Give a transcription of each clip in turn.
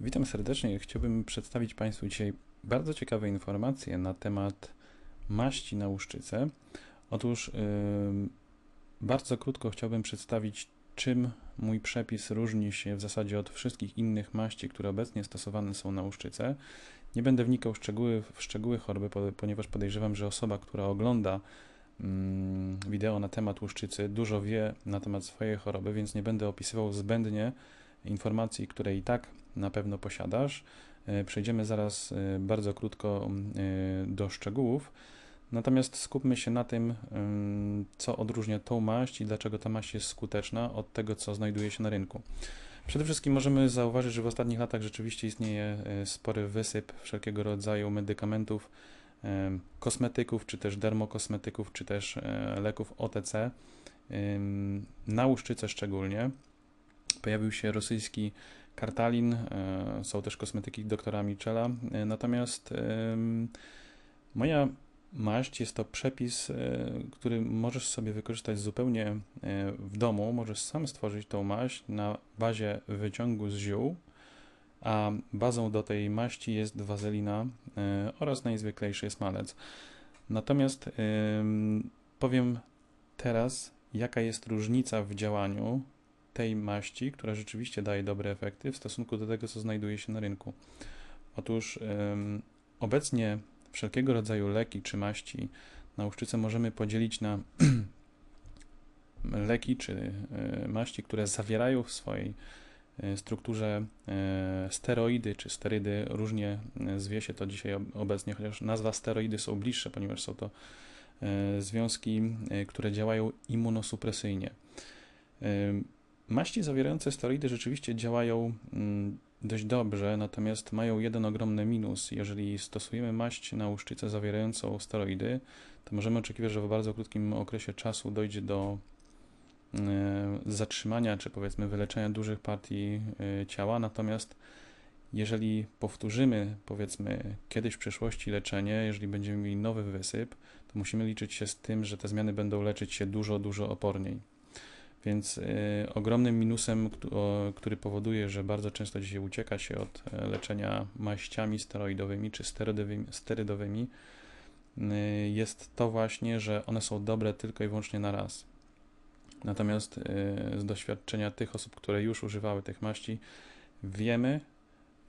Witam serdecznie. Chciałbym przedstawić Państwu dzisiaj bardzo ciekawe informacje na temat maści na łuszczycę. Otóż yy, bardzo krótko chciałbym przedstawić, czym mój przepis różni się w zasadzie od wszystkich innych maści, które obecnie stosowane są na łuszczycę. Nie będę wnikał w szczegóły, w szczegóły choroby, ponieważ podejrzewam, że osoba, która ogląda wideo na temat łuszczycy, dużo wie na temat swojej choroby, więc nie będę opisywał zbędnie informacji, które i tak na pewno posiadasz. E, przejdziemy zaraz e, bardzo krótko e, do szczegółów. Natomiast skupmy się na tym, co odróżnia tą maść i dlaczego ta maść jest skuteczna od tego, co znajduje się na rynku. Przede wszystkim możemy zauważyć, że w ostatnich latach rzeczywiście istnieje spory wysyp wszelkiego rodzaju medykamentów, kosmetyków, czy też dermokosmetyków, czy też leków OTC, na łuszczycę szczególnie. Pojawił się rosyjski Kartalin, e, są też kosmetyki doktora Michela. E, natomiast moja maść jest to przepis, e, który możesz sobie wykorzystać zupełnie w domu. Możesz sam stworzyć tą maść na bazie wyciągu z ziół, a bazą do tej maści jest wazelina oraz najzwyklejszy smalec. Natomiast powiem teraz, jaka jest różnica w działaniu tej maści, która rzeczywiście daje dobre efekty w stosunku do tego, co znajduje się na rynku. Otóż ym, obecnie wszelkiego rodzaju leki czy maści na łuszczycę możemy podzielić na leki czy y, maści, które zawierają w swojej y, strukturze y, steroidy czy sterydy. Różnie zwie się to dzisiaj obecnie, chociaż nazwa steroidy są bliższe, ponieważ są to związki, które działają immunosupresyjnie. Maści zawierające steroidy rzeczywiście działają mm, dość dobrze, natomiast mają jeden ogromny minus. Jeżeli stosujemy maść na łuszczycę zawierającą steroidy, to możemy oczekiwać, że w bardzo krótkim okresie czasu dojdzie do e, zatrzymania, czy powiedzmy wyleczenia dużych partii e, ciała, natomiast jeżeli powtórzymy, powiedzmy, kiedyś w przyszłości leczenie, jeżeli będziemy mieli nowy wysyp, to musimy liczyć się z tym, że te zmiany będą leczyć się dużo, dużo oporniej. Więc y, ogromnym minusem, który powoduje, że bardzo często dzisiaj ucieka się od e, leczenia maściami steroidowymi czy sterydowymi, sterydowymi jest to właśnie, że one są dobre tylko i wyłącznie na raz. Natomiast y, z doświadczenia tych osób, które już używały tych maści, wiemy,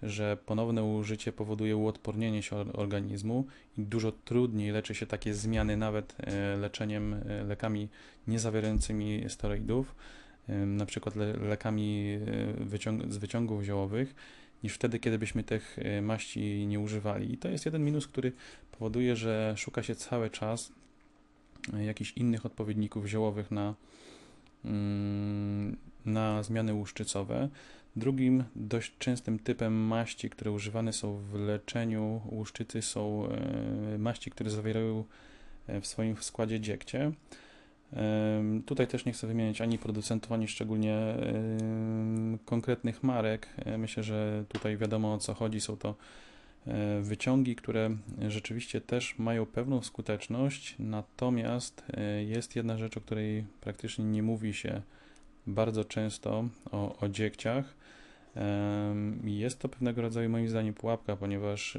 że ponowne użycie powoduje uodpornienie się organizmu i dużo trudniej leczy się takie zmiany nawet e, leczeniem e, lekami niezawierającymi steroidów, na przykład lekami e, z wyciągów ziołowych, niż wtedy, kiedy byśmy tych maści nie używali. I to jest jeden minus, który powoduje, że szuka się cały czas jakichś innych odpowiedników ziołowych na, mm, na zmiany łuszczycowe. Drugim dość częstym typem maści, które używane są w leczeniu łuszczycy, są e, maści, które zawierają e, w swoim składzie dziegcie. Tutaj też nie chcę wymieniać ani producentów, ani szczególnie konkretnych marek. E, myślę, że tutaj wiadomo o co chodzi. Są to wyciągi, które rzeczywiście też mają pewną skuteczność, natomiast jest jedna rzecz, o której praktycznie nie mówi się bardzo często o, o. Jest to pewnego rodzaju moim zdaniem pułapka, ponieważ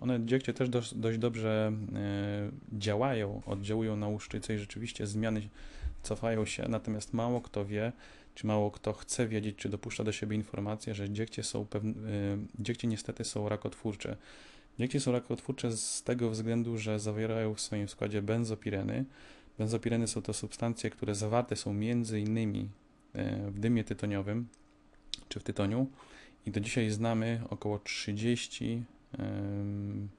one dziegcie też dość, dość dobrze e, działają, oddziałują na łuszczycę i rzeczywiście zmiany cofają się, natomiast mało kto wie, czy mało kto chce wiedzieć, czy dopuszcza do siebie informację, że dziegcie są pewne, dziegcie niestety są rakotwórcze. Dziegcie są rakotwórcze z tego względu, że zawierają w swoim składzie benzopireny. Benzopireny są to substancje, które zawarte są między innymi e, w dymie tytoniowym, czy w tytoniu i do dzisiaj znamy około 30,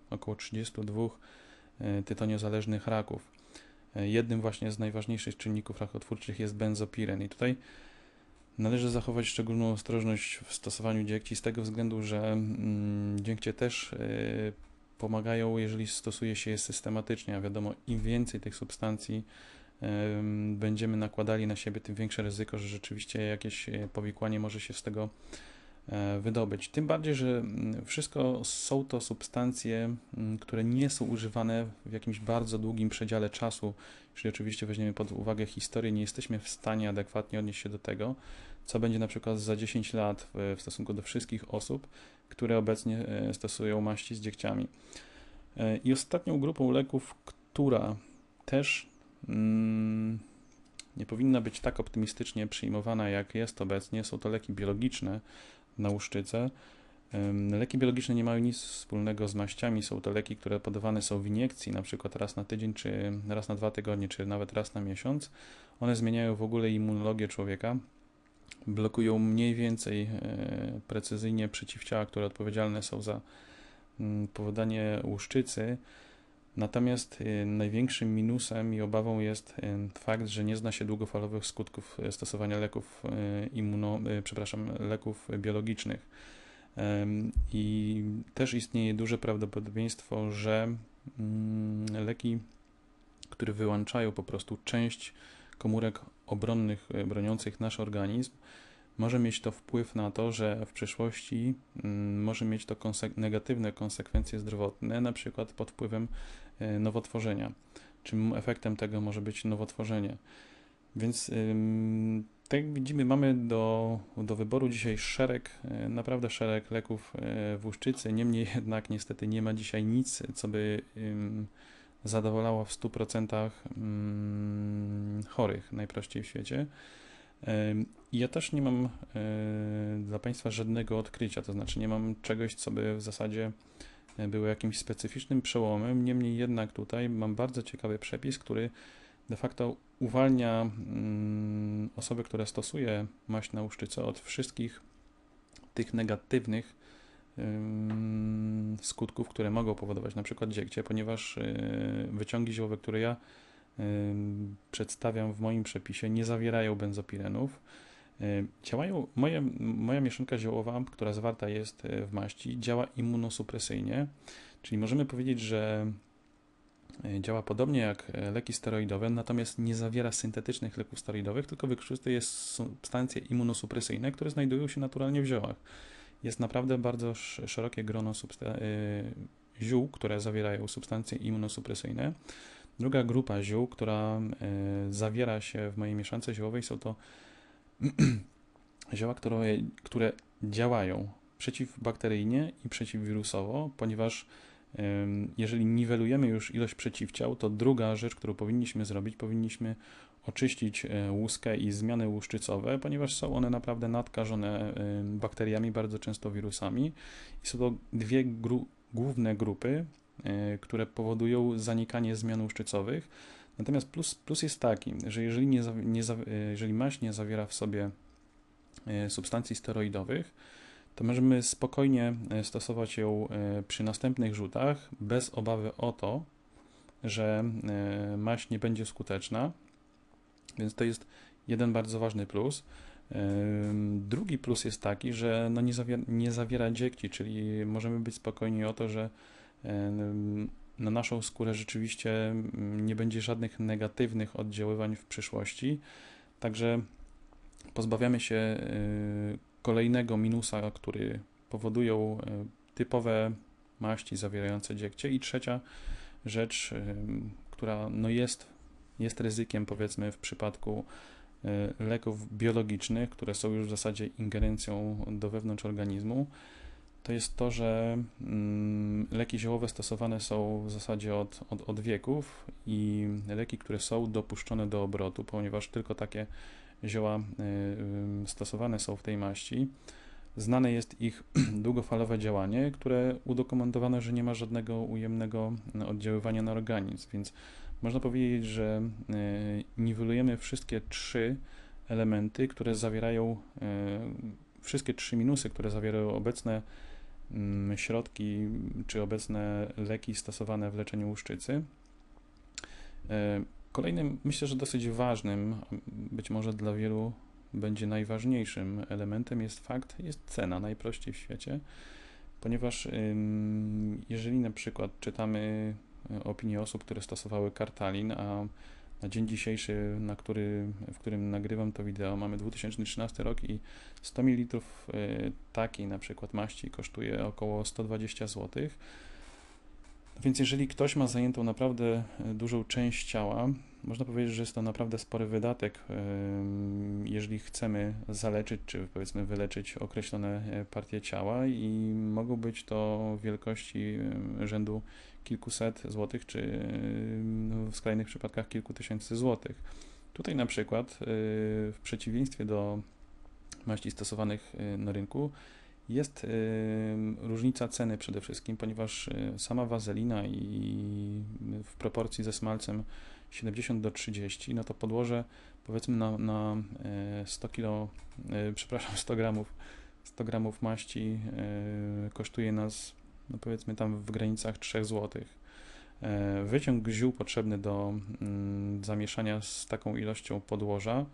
około 32 e, tytoniozależnych raków. E, jednym właśnie z najważniejszych czynników rakotwórczych jest benzopiren i tutaj należy zachować szczególną ostrożność w stosowaniu dziegci z tego względu, że mm, dziękcie też pomagają, jeżeli stosuje się je systematycznie, a wiadomo, im więcej tych substancji będziemy nakładali na siebie, tym większe ryzyko, że rzeczywiście jakieś e, powikłanie może się z tego wydobyć. Tym bardziej, że mm, wszystko są to substancje, mm, które nie są używane w jakimś bardzo długim przedziale czasu. Jeśli oczywiście weźmiemy pod uwagę historię, nie jesteśmy w stanie adekwatnie odnieść się do tego, co będzie na przykład za 10 lat w, w stosunku do wszystkich osób, które obecnie e, stosują maści z dziegciami. E, I ostatnią grupą leków, która też mm, nie powinna być tak optymistycznie przyjmowana, jak jest obecnie, są to leki biologiczne na łuszczycę. Leki biologiczne nie mają nic wspólnego z maściami. Są to leki, które podawane są w iniekcji, na przykład raz na tydzień, czy raz na dwa tygodnie, czy nawet raz na miesiąc. One zmieniają w ogóle immunologię człowieka, blokują mniej więcej e, precyzyjnie przeciwciała, które odpowiedzialne są za mm, powodanie łuszczycy. Natomiast y, największym minusem i obawą jest y, fakt, że nie zna się długofalowych skutków y, stosowania leków immuno, przepraszam, leków biologicznych. I też istnieje duże prawdopodobieństwo, że mm, leki, które wyłączają po prostu część komórek obronnych broniących nasz organizm, może mieć to wpływ na to, że w przyszłości mm, może mieć to konsek negatywne konsekwencje zdrowotne, na przykład pod wpływem e, nowotworzenia. Czym efektem tego może być nowotworzenie. Więc tak jak widzimy, mamy do, do wyboru dzisiaj szereg, e, naprawdę szereg leków e, w łuszczycy. Niemniej jednak niestety nie ma dzisiaj nic, co by zadowalało w 100% chorych najprościej w świecie. Ja też nie mam e, dla Państwa żadnego odkrycia, to znaczy nie mam czegoś, co by w zasadzie e, było jakimś specyficznym przełomem. Niemniej jednak tutaj mam bardzo ciekawy przepis, który de facto uwalnia mm, osobę, która stosuje maść na łuszczycę od wszystkich tych negatywnych skutków, które mogą powodować na przykład dziegcie, ponieważ e, wyciągi ziołowe, które ja przedstawiam w moim przepisie, nie zawierają benzopirenów. Działają, moje, moja mieszanka ziołowa, która zawarta jest e, w maści, działa immunosupresyjnie, czyli możemy powiedzieć, że e, działa podobnie jak e, leki steroidowe, natomiast nie zawiera syntetycznych leków steroidowych, tylko wykorzystuje substancje immunosupresyjne, które znajdują się naturalnie w ziołach. Jest naprawdę bardzo szerokie grono ziół, które zawierają substancje immunosupresyjne. Druga grupa ziół, która y, zawiera się w mojej mieszance ziołowej, są to zioła, które, które działają przeciwbakteryjnie i przeciwwirusowo, ponieważ jeżeli niwelujemy już ilość przeciwciał, to druga rzecz, którą powinniśmy zrobić, powinniśmy oczyścić y, łuskę i zmiany łuszczycowe, ponieważ są one naprawdę nadkażone bakteriami, bardzo często wirusami. I są to dwie gru główne grupy, które powodują zanikanie zmian łuszczycowych. Natomiast plus, plus jest taki, że jeżeli, nie, nie, e, jeżeli maść nie zawiera w sobie e, substancji steroidowych, to możemy spokojnie stosować ją przy następnych rzutach bez obawy o to, że maść nie będzie skuteczna. Więc to jest jeden bardzo ważny plus. Drugi plus jest taki, że no nie, zawiera, nie zawiera czyli możemy być spokojni o to, że na naszą skórę rzeczywiście nie będzie żadnych negatywnych oddziaływań w przyszłości. Także pozbawiamy się y, kolejnego minusa, który powodują y, typowe maści zawierające dziegcie. I trzecia rzecz, która no jest, jest ryzykiem, powiedzmy, w przypadku leków biologicznych, które są już w zasadzie ingerencją do wewnątrz organizmu, to jest to, że mm, leki ziołowe stosowane są w zasadzie od, od, od wieków i leki, które są dopuszczone do obrotu, ponieważ tylko takie zioła y, stosowane są w tej maści, znane jest ich długofalowe działanie, które udokumentowano, że nie ma żadnego ujemnego oddziaływania na organizm, więc można powiedzieć, że y, niwelujemy wszystkie trzy elementy, które zawierają y, wszystkie trzy minusy, które zawierają obecne Mm, środki czy obecne leki stosowane w leczeniu łuszczycy. E, kolejnym, myślę, że dosyć ważnym, być może dla wielu będzie najważniejszym elementem jest fakt, jest cena najprościej w świecie, ponieważ jeżeli na przykład czytamy e, opinie osób, które stosowały kartalin, a Na dzień dzisiejszy, na który, w którym nagrywam to wideo, mamy 2013 rok i 100 ml y, takiej na przykład maści kosztuje około 120 zł. Więc jeżeli ktoś ma zajętą naprawdę y, dużą część ciała, można powiedzieć, że jest to naprawdę spory wydatek, jeżeli chcemy zaleczyć, czy powiedzmy wyleczyć określone e, partie ciała i mogą być to wielkości rzędu kilkuset złotych, czy w skrajnych przypadkach kilku tysięcy złotych. Tutaj na przykład e, w przeciwieństwie do maści stosowanych e, na rynku jest różnica ceny przede wszystkim, ponieważ sama wazelina i w proporcji ze smalcem 70 do 30, no to podłoże powiedzmy na, na 100 kg, przepraszam, 100 gramów, 100 gramów maści e, kosztuje nas, no powiedzmy tam w granicach 3 zł. E, wyciąg ziół potrzebny do mm, zamieszania z taką ilością podłoża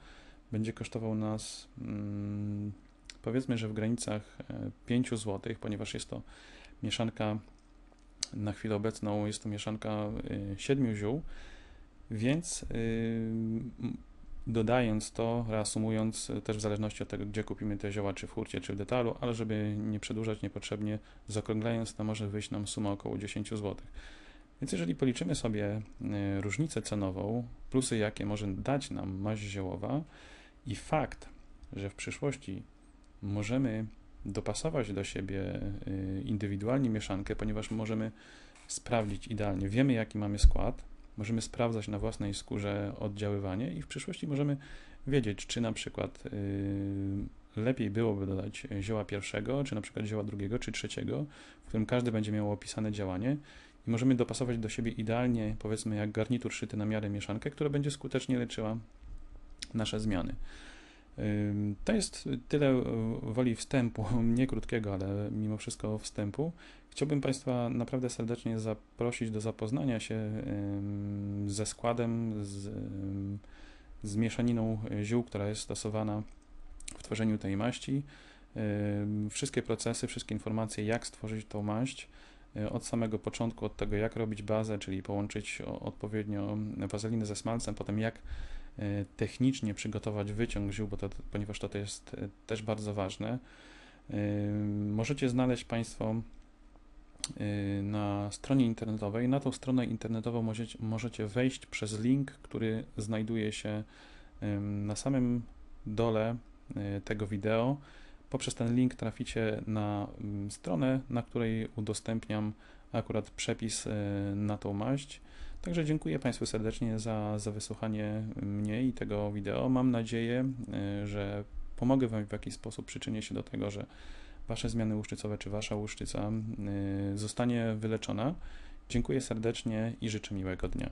będzie kosztował nas mm, powiedzmy, że w granicach 5 e, zł, ponieważ jest to mieszanka na chwilę obecną jest to mieszanka 7 ziół, więc yy, dodając to, reasumując, też w zależności od tego, gdzie kupimy te zioła, czy w hurcie, czy w detalu, ale żeby nie przedłużać niepotrzebnie, zaokrąglając, to może wyjść nam suma około 10 zł. Więc jeżeli policzymy sobie różnicę cenową, plusy jakie może dać nam maść ziołowa i fakt, że w przyszłości możemy dopasować do siebie y, indywidualnie mieszankę, ponieważ możemy sprawdzić idealnie, wiemy jaki mamy skład, Możemy sprawdzać na własnej skórze oddziaływanie i w przyszłości możemy wiedzieć, czy na przykład yy, lepiej byłoby dodać zioła pierwszego, czy na przykład zioła drugiego, czy trzeciego, w którym każdy będzie miał opisane działanie i możemy dopasować do siebie idealnie, powiedzmy jak garnitur szyty na miarę mieszankę, która będzie skutecznie leczyła nasze zmiany. To jest tyle woli wstępu, nie krótkiego, ale mimo wszystko wstępu. Chciałbym Państwa naprawdę serdecznie zaprosić do zapoznania się ze składem, z, z mieszaniną ziół, która jest stosowana w tworzeniu tej maści. Wszystkie procesy, wszystkie informacje, jak stworzyć tą maść e, od samego początku, od tego, jak robić bazę, czyli połączyć odpowiednio wazelinę ze smalcem, potem jak technicznie przygotować wyciąg ziół, bo to, ponieważ to, jest e, też bardzo ważne. E, możecie znaleźć Państwo na stronie internetowej. Na tą stronę internetową możecie, możecie wejść przez link, który znajduje się na samym dole tego wideo. Poprzez ten link traficie na stronę, na której udostępniam akurat przepis na tą maść. Także dziękuję Państwu serdecznie za, za wysłuchanie mnie i tego wideo. Mam nadzieję, e, że pomogę Wam w jakiś sposób, przyczynię się do tego, że Wasze zmiany łuszczycowe czy Wasza łuszczyca e, zostanie wyleczona. Dziękuję serdecznie i życzę miłego dnia.